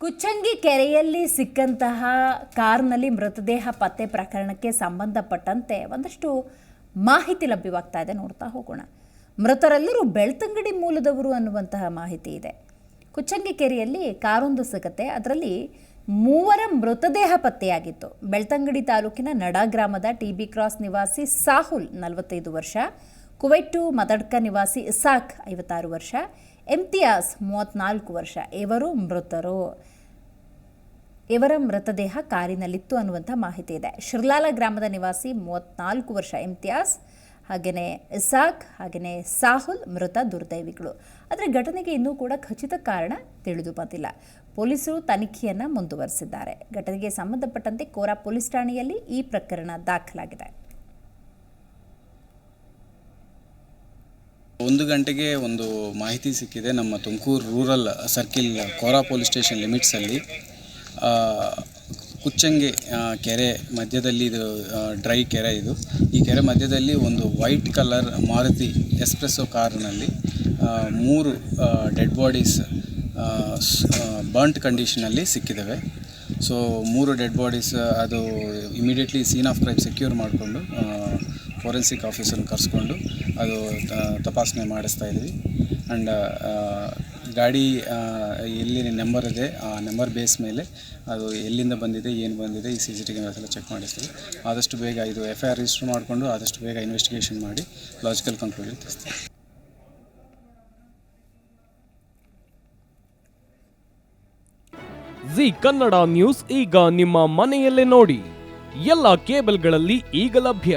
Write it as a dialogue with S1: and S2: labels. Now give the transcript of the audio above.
S1: ಕುಚ್ಚಂಗಿ ಕೆರೆಯಲ್ಲಿ ಸಿಕ್ಕಂತಹ ಕಾರ್ನಲ್ಲಿ ಮೃತದೇಹ ಪತ್ತೆ ಪ್ರಕರಣಕ್ಕೆ ಸಂಬಂಧಪಟ್ಟಂತೆ ಒಂದಷ್ಟು ಮಾಹಿತಿ ಲಭ್ಯವಾಗ್ತಾ ಇದೆ. ನೋಡ್ತಾ ಹೋಗೋಣ. ಮೃತರೆಲ್ಲರೂ ಬೆಳ್ತಂಗಡಿ ಮೂಲದವರು ಅನ್ನುವಂತಹ ಮಾಹಿತಿ ಇದೆ. ಕುಚ್ಚಂಗಿ ಕೆರೆಯಲ್ಲಿ ಕಾರೊಂದು ಸಿಗತ್ತೆ. ಅದರಲ್ಲಿ ಮೂವರ ಮೃತದೇಹ ಪತ್ತೆಯಾಗಿತ್ತು. ಬೆಳ್ತಂಗಡಿ ತಾಲೂಕಿನ ನಡಾ ಗ್ರಾಮದ ಟಿ ಬಿ ಕ್ರಾಸ್ ನಿವಾಸಿ ಸಾಹುಲ್ ನಲವತ್ತೈದು ವರ್ಷ ಕುವೈಟು ಮದಡ್ಕ ನಿವಾಸಿ ಇಸಾಕ್ ಐವತ್ತಾರು ವರ್ಷ ಇಮ್ತಿಯಾಸ್ ಮೂವತ್ನಾಲ್ಕು ವರ್ಷ. ಇವರು ಮೃತರು. ಇವರ ಮೃತದೇಹ ಕಾರಿನಲ್ಲಿತ್ತು ಅನ್ನುವಂಥ ಮಾಹಿತಿ ಇದೆ. ಶಿರ್ಲಾಲ ಗ್ರಾಮದ ನಿವಾಸಿ ಮೂವತ್ನಾಲ್ಕು ವರ್ಷ ಇಮ್ತಿಯಾಸ್ ಹಾಗೆಯೇ ಇಸಾಕ್ ಹಾಗೆಯೇ ಸಾಹುಲ್ ಮೃತ ದುರ್ದೈವಿಗಳು. ಆದರೆ ಘಟನೆಗೆ ಇನ್ನೂ ಕೂಡ ಖಚಿತ ಕಾರಣ ತಿಳಿದು ಬಂದಿಲ್ಲ. ಪೊಲೀಸರು ತನಿಖೆಯನ್ನು ಮುಂದುವರೆಸಿದ್ದಾರೆ. ಘಟನೆಗೆ ಸಂಬಂಧಪಟ್ಟಂತೆ ಕೋರಾ ಪೊಲೀಸ್ ಠಾಣೆಯಲ್ಲಿ ಈ ಪ್ರಕರಣ ದಾಖಲಾಗಿದೆ.
S2: ಒಂದು ಗಂಟೆಗೆ ಒಂದು ಮಾಹಿತಿ ಸಿಕ್ಕಿದೆ ನಮ್ಮ Tumakuru rural circle Kora police station ಲಿಮಿಟ್ಸಲ್ಲಿ. ಕುಚ್ಚಂಗೆ ಕೆರೆ ಮಧ್ಯದಲ್ಲಿ ಇದು ಡ್ರೈ ಕೆರೆ ಇದು. ಈ ಕೆರೆ ಮಧ್ಯದಲ್ಲಿ ಒಂದು ವೈಟ್ ಕಲರ್ ಮಾರುತಿ ಎಸ್ಪ್ರೆಸ್ಸೋ ಕಾರ್ನಲ್ಲಿ ಮೂರು ಡೆಡ್ ಬಾಡೀಸ್ ಬರ್ಂಟ್ ಕಂಡೀಷನಲ್ಲಿ ಸಿಕ್ಕಿದ್ದಾವೆ ಸೊ, ಮೂರು ಡೆಡ್ ಬಾಡೀಸ್, ಅದು immediately scene of crime secure ಮಾಡಿಕೊಂಡು ಫೋರೆನ್ಸಿಕ್ ಆಫೀಸರ್ನ ಕರೆಸ್ಕೊಂಡು ಅದು ತಪಾಸಣೆ ಮಾಡಿಸ್ತಾ ಇದ್ವಿ. ಆ್ಯಂಡ್ ಗಾಡಿ ಎಲ್ಲಿ ನಂಬರ್ ಇದೆ, ಆ ನಂಬರ್ ಬೇಸ್ ಮೇಲೆ ಅದು ಎಲ್ಲಿಂದ ಬಂದಿದೆ, ಏನು ಬಂದಿದೆ, ಈ C C T cameras check ಮಾಡಿಸ್ತೀವಿ. ಆದಷ್ಟು ಬೇಗ ಇದು ಎಫ್ ಐ ಆರ್ ರಿಜಿಸ್ಟರ್ ಮಾಡಿಕೊಂಡು ಆದಷ್ಟು ಬೇಗ ಇನ್ವೆಸ್ಟಿಗೇಷನ್ ಮಾಡಿ ಲಾಜಿಕಲ್ ಕನ್ಕ್ಲೂಷನ್ ತಿಳಿಸ್ತೀವಿ.
S3: ಜಿ ಕನ್ನಡ ನ್ಯೂಸ್ ಈಗ ನಿಮ್ಮ ಮನೆಯಲ್ಲೇ ನೋಡಿ. ಎಲ್ಲ ಕೇಬಲ್ಗಳಲ್ಲಿ ಈಗ ಲಭ್ಯ.